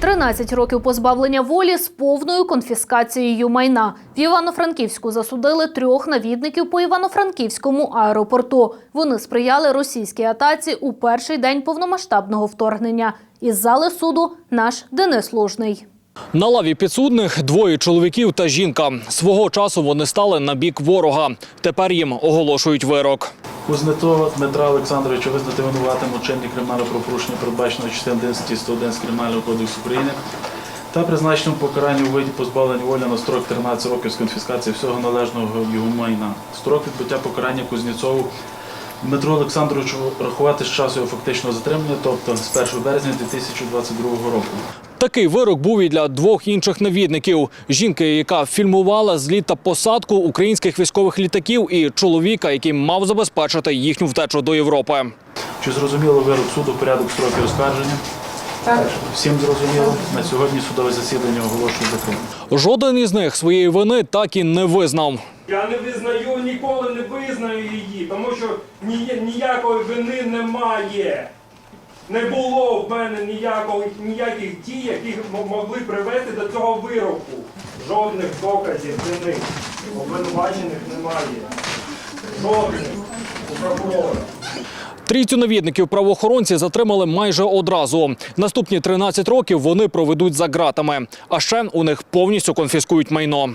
13 років позбавлення волі з повною конфіскацією майна. В Івано-Франківську засудили трьох навідників по Івано-Франківському аеропорту. Вони сприяли російській атаці у перший день повномасштабного вторгнення. Із зали суду наш Денис Лужний. На лаві підсудних двоє чоловіків та жінка. Свого часу вони стали на бік ворога. Тепер їм оголошують вирок. Кузнецова Дмитра Олександровича визнати винуватим у чинні кримінального правопорушення, передбаченого частиною 11 111 Кримінального кодексу України та призначеному покаранню у виді позбавлення волі на строк 13 років з конфіскації всього належного його майна. Строк відбуття покарання Кузнєцову Дмитру Олександровичу рахувати з часу його фактичного затримання, тобто з 1 березня 2022 року. Такий вирок був і для двох інших навідників: жінки, яка фільмувала зліт та посадку українських військових літаків, і чоловіка, який мав забезпечити їхню втечу до Європи. Чи зрозуміло вирок суду, порядок строків оскарження? Так. Всім зрозуміло. На сьогодні судове засідання оголошую закритим. Жоден із них своєї вини так і не визнав. Я не визнаю, ніколи не визнаю її, тому що ні- ніякої вини немає. Не було в мене ніякого, ніяких дій, які могли привести до цього вироку. Жодних доказів вини. Обвинувачених немає. Жодних у прокурора. Трійцю навідників правоохоронці затримали майже одразу. Наступні 13 років вони проведуть за ґратами. А ще у них повністю конфіскують майно.